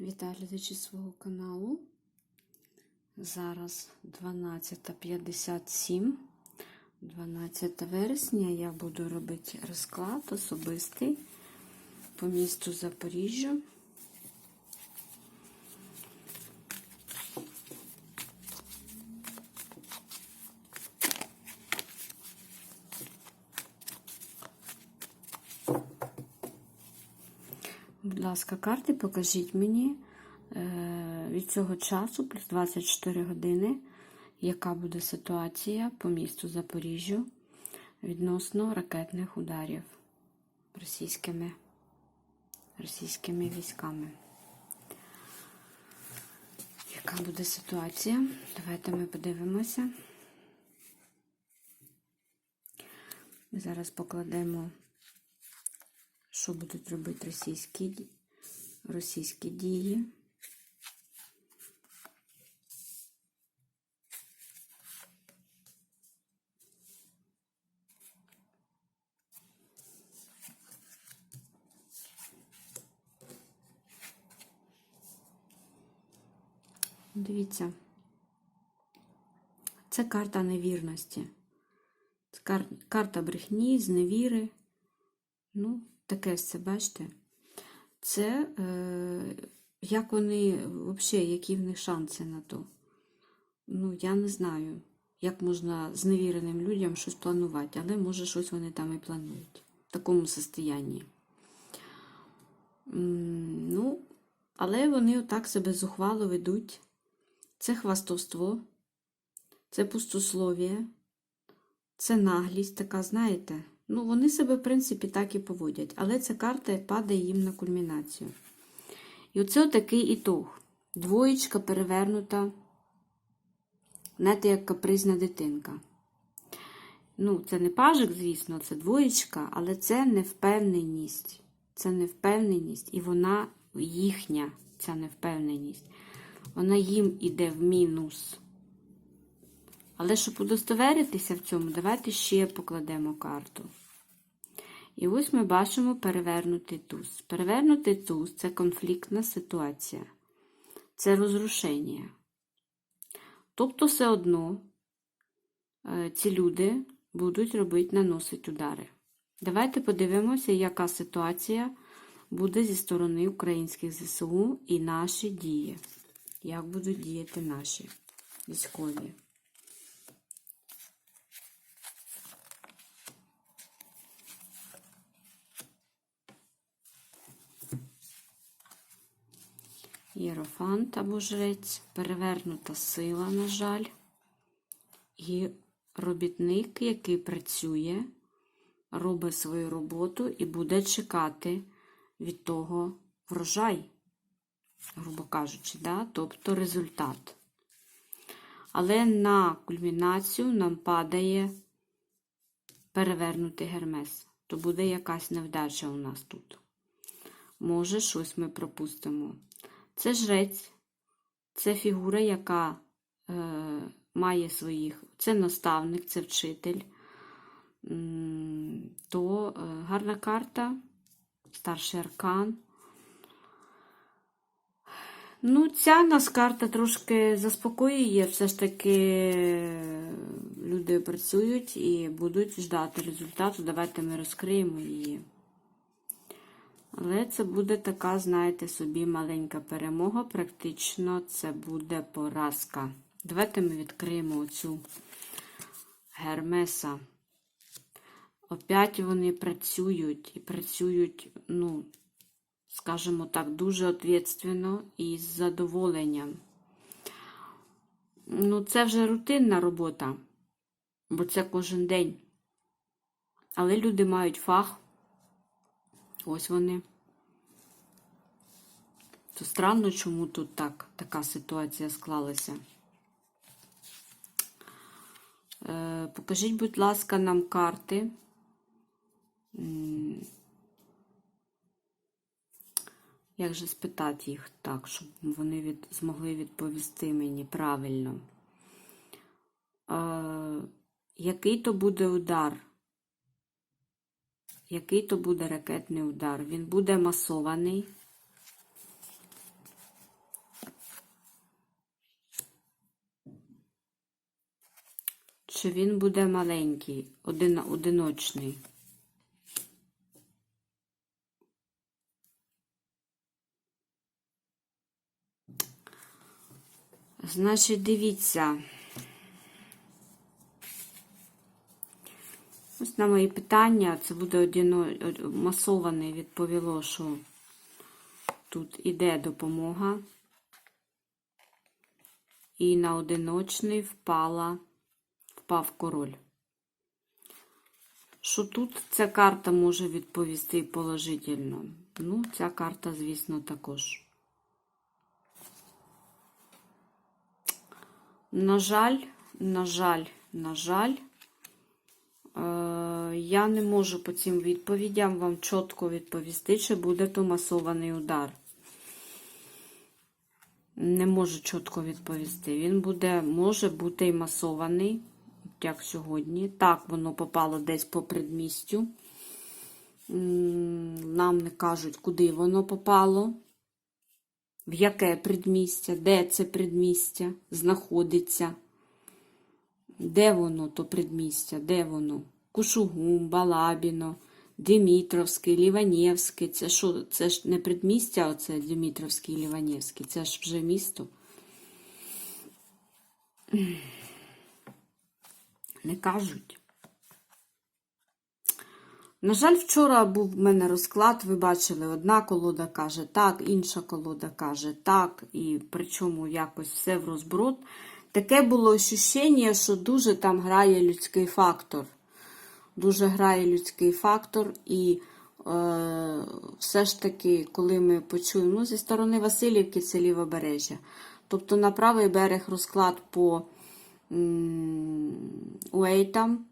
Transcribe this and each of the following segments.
Вітаю глядачі свого каналу. Зараз 12.57, 12 вересня. Я буду робити розклад особистий по місту Запоріжжя. Будь ласка, карти покажіть мені е, від цього часу, плюс 24 години, яка буде ситуація по місту Запоріжжю відносно ракетних ударів російськими, російськими військами. Яка буде ситуація? Давайте ми подивимося. Зараз покладемо що будуть робити російські, російські дії. Дивіться, це карта невірності. Це кар- карта брехні, зневіри. Ну, таке все, бачите? Це е, як вони, взагалі, які в них шанси на то? Ну, я не знаю, як можна з невіреним людям щось планувати, але може щось вони там і планують в такому состоянні. Ну, але вони отак себе зухвало ведуть. Це хвастовство, це пустослов'я, це наглість така, знаєте. Ну, вони себе, в принципі, так і поводять. Але ця карта падає їм на кульмінацію. І оце такий ітог. Двоєчка перевернута, знаєте, як капризна дитинка. Ну, це не пажик, звісно, це двоєчка, але це невпевненість. Це невпевненість, і вона їхня, ця невпевненість. Вона їм іде в мінус. Але щоб удостоверитися в цьому, давайте ще покладемо карту. І ось ми бачимо перевернутий туз. Перевернутий туз це конфліктна ситуація, це розрушення. Тобто, все одно е, ці люди будуть робити, наносити удари. Давайте подивимося, яка ситуація буде зі сторони українських ЗСУ і наші дії. Як будуть діяти наші військові. Єрофант або жрець, перевернута сила, на жаль, і робітник, який працює, робить свою роботу і буде чекати від того врожай, грубо кажучи, да? тобто результат. Але на кульмінацію нам падає перевернутий гермес, то буде якась невдача у нас тут. Може, щось ми пропустимо. Це жрець, це фігура, яка е, має своїх, це наставник, це вчитель. То е, гарна карта, старший аркан. Ну, ця нас карта трошки заспокоює, все ж таки люди працюють і будуть ждати результату. Давайте ми розкриємо її. Але це буде така, знаєте, собі маленька перемога. Практично це буде поразка. Давайте ми відкриємо оцю гермеса. Опять вони працюють і працюють, ну, скажімо так, дуже відповідально і з задоволенням. Ну, це вже рутинна робота, бо це кожен день. Але люди мають фах. Ось вони. То странно, чому тут так, така ситуація склалася. Е, покажіть, будь ласка, нам карти. Як же спитати їх так, щоб вони від, змогли відповісти мені правильно? Е, який то буде удар? який то буде ракетний удар. Він буде масований. Чи він буде маленький, один, одиночний? Значить, дивіться. Ось на мої питання. Це буде одино... од- масоване відповіло, що тут іде допомога. І на одиночний впала, впав король. Що тут ця карта може відповісти положительно? Ну, ця карта, звісно, також. На жаль, на жаль, на жаль, я не можу по цим відповідям вам чітко відповісти, чи буде то масований удар. Не можу чітко відповісти. Він буде, може бути і масований, як сьогодні. Так, воно попало десь по предмістю. Нам не кажуть, куди воно попало, в яке предмістя, де це предмістя знаходиться. Де воно, то предмістя, де воно? Кушугум, Балабіно, Димітровський, Ліванєвський. Це що? Це ж не предмістя, оце Димітровський і Ліванєвський. Це ж вже місто. Не кажуть. На жаль, вчора був в мене розклад, ви бачили, одна колода каже так, інша колода каже так, і причому якось все в розброд. Таке було ощущення, що дуже там грає людський фактор. Дуже грає людський фактор, і е, все ж таки, коли ми почуємо ну, зі сторони Васильівки, це лівобережжя. Тобто на правий берег розклад по Уейтам,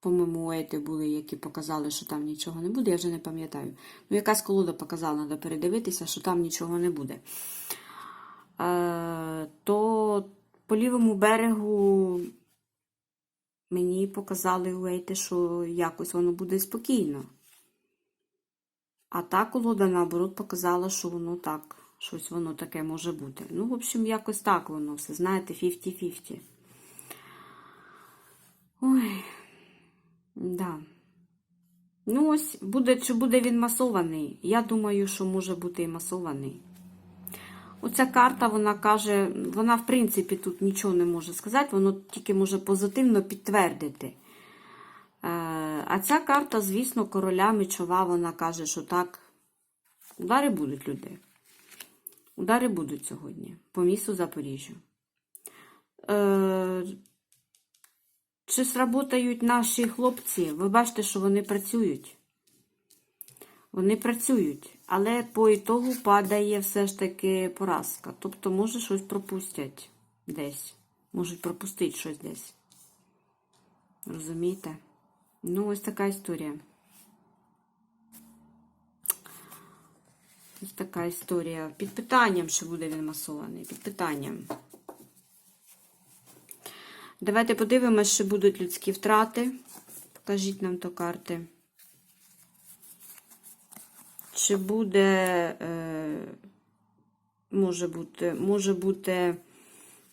по-моєму, Уейти були, які показали, що там нічого не буде, я вже не пам'ятаю. Ну, якась колода показала, треба передивитися, що там нічого не буде. Е, то по лівому берегу мені показали Уейти, що якось воно буде спокійно. А та колода, наоборот, показала, що воно так, щось воно таке може бути. Ну, в общем, якось так воно все, знаєте, 50-50. Ой, да. Ну, ось, буде, чи буде він масований? Я думаю, що може бути і масований. Оця карта, вона каже, вона, в принципі, тут нічого не може сказати, воно тільки може позитивно підтвердити. Е, А ця карта, звісно, короля мечова, вона каже, що так, удари будуть люди. Удари будуть сьогодні по місту Запоріжжя. Е, Чи сработають наші хлопці? Ви бачите, що вони працюють. Вони працюють, але по ітогу падає все ж таки поразка. Тобто, може, щось пропустять десь. Можуть пропустити щось десь. Розумієте? Ну, ось така історія. Ось така історія. Під питанням, що буде він масований. Під питанням. Давайте подивимося, що будуть людські втрати. Покажіть нам то карти. Чи буде, е, може бути, може бути,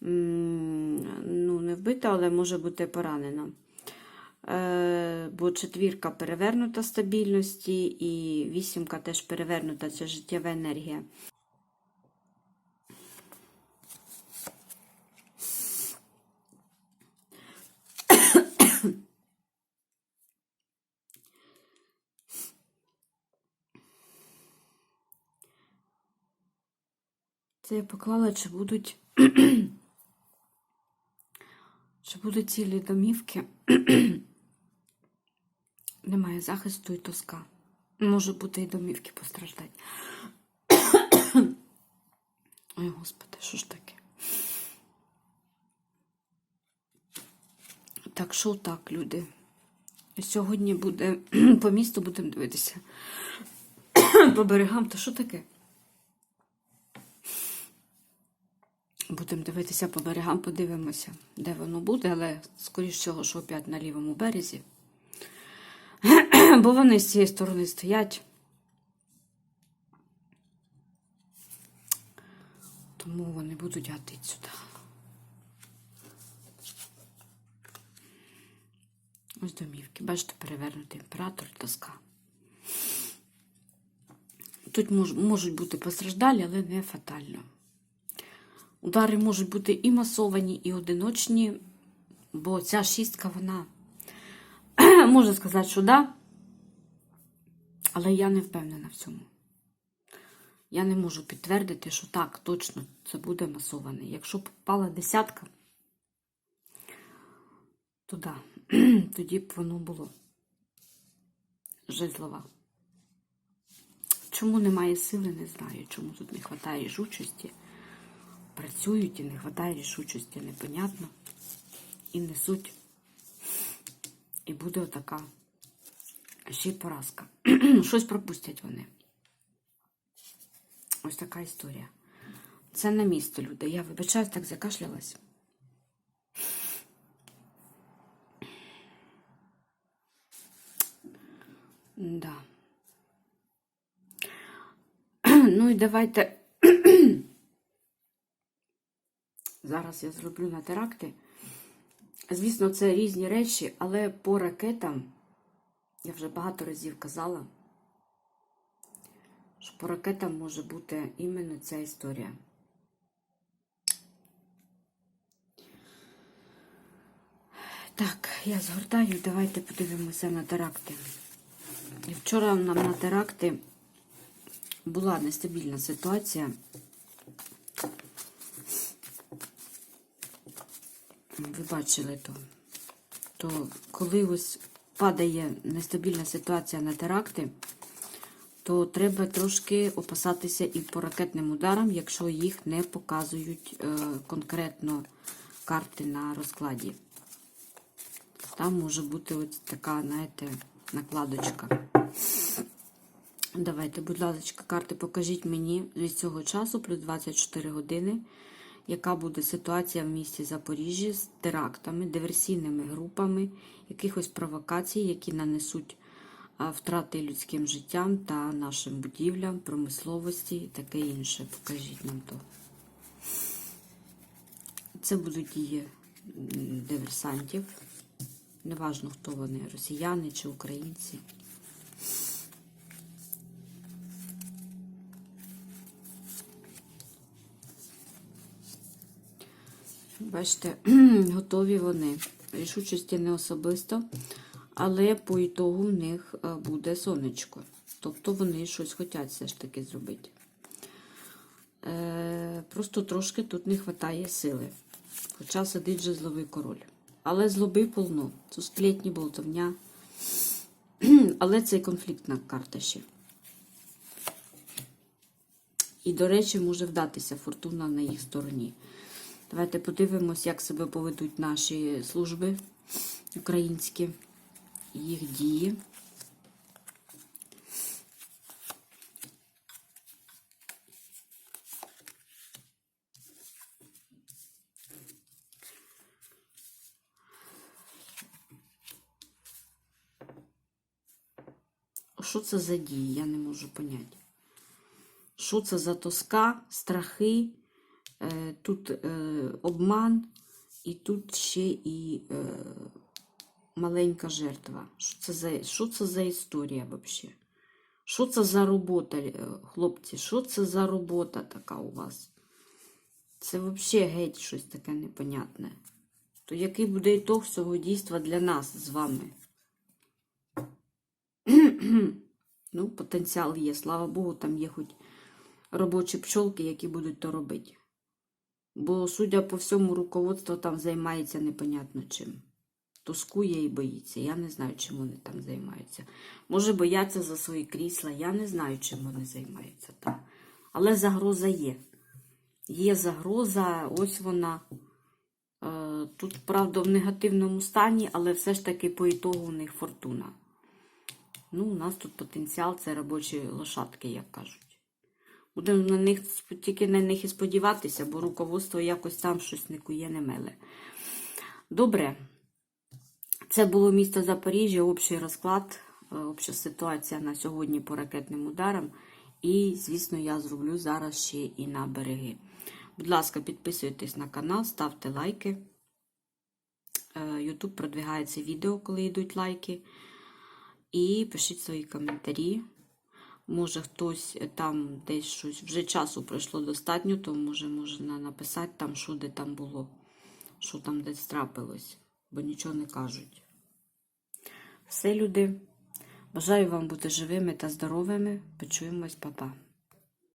ну, не вбита, але може бути поранена. Е, бо четвірка перевернута стабільності, і вісімка теж перевернута, це життєва енергія. Це я поклала, чи будуть. чи будуть цілі домівки. Немає захисту і тоска. Може бути і домівки постраждать. Ой, господи, що ж таке? Так, що так, люди? Сьогодні буде по місту будемо дивитися. по берегам, то що таке? Будемо дивитися по берегам, подивимося, де воно буде, але, скоріш всього, що опять на лівому березі. Бо вони з цієї сторони стоять. Тому вони будуть гатити сюди. Ось домівки. Бачите, перевернутий імператор тоска. Тут мож, можуть бути постраждалі, але не фатально. Удари можуть бути і масовані, і одиночні, бо ця шістка, вона можна сказати, що да, але я не впевнена в цьому. Я не можу підтвердити, що так, точно це буде масоване. Якщо б впала десятка, то да, тоді б воно було жезлова. Чому немає сили, не знаю. Чому тут не вистачає рішучості. Працюють і не вистачає рішучості, непонятно. І несуть. І буде отака ще й поразка. Щось пропустять вони. Ось така історія. Це на місто, люди. Я вибачаюсь, так закашлялась. Да. Ну і давайте. Зараз я зроблю на теракти. Звісно, це різні речі, але по ракетам, я вже багато разів казала, що по ракетам може бути іменно ця історія. Так, я згортаю, давайте подивимося на теракти. І Вчора нам на теракти була нестабільна ситуація. Ви бачили то. То коли ось падає нестабільна ситуація на теракти, то треба трошки опасатися і по ракетним ударам, якщо їх не показують е, конкретно карти на розкладі. Там може бути ось така, знаєте, накладочка. Давайте, будь ласка, карти, покажіть мені від цього часу, плюс 24 години, яка буде ситуація в місті Запоріжжя з терактами, диверсійними групами, якихось провокацій, які нанесуть втрати людським життям та нашим будівлям, промисловості і таке інше. Покажіть нам то. Це будуть дії диверсантів. Неважно, хто вони, росіяни чи українці. Бачите, готові вони. Рішучості не особисто, але по ітогу в них е, буде сонечко. Тобто вони щось хочуть все ж таки зробити. Е, Просто трошки тут не вистачає сили. Хоча сидить жезловий король. Але злоби повно. Це сплетні болтовня. Але це конфліктна карта ще. І, до речі, може вдатися фортуна на їх стороні. Давайте подивимось, як себе поведуть наші служби українські, їх дії. Що це за дії? Я не можу поняти. Що це за тоска, страхи, тут е, обман, і тут ще і е, маленька жертва. Що це за, що це за історія взагалі? Що це за робота, е, хлопці? Що це за робота така у вас? Це взагалі геть щось таке непонятне. То який буде ітог цього дійства для нас з вами? ну, потенціал є. Слава Богу, там є хоч робочі пчолки, які будуть то робити. Бо, судя по всьому, руководство там займається непонятно чим. Тоскує і боїться. Я не знаю, чим вони там займаються. Може, бояться за свої крісла. Я не знаю, чим вони займаються. Там. Але загроза є. Є загроза, ось вона. Е, Тут, правда, в негативному стані, але все ж таки по ітогу у них фортуна. Ну, у нас тут потенціал це робочі лошадки, як кажуть. Будемо на них тільки на них і сподіватися, бо руководство якось там щось не кує, не меле. Добре. Це було місто Запоріжжя, общий розклад, е, обща ситуація на сьогодні по ракетним ударам. І, звісно, я зроблю зараз ще і на береги. Будь ласка, підписуйтесь на канал, ставте лайки. е, YouTube продвигає це відео, коли йдуть лайки. І пишіть свої коментарі. Може, хтось е, там десь щось вже часу пройшло достатньо, то може можна написати там, що де там було, що там десь трапилось, бо нічого не кажуть. Все, люди. Бажаю вам бути живими та здоровими. Почуємось, па-па.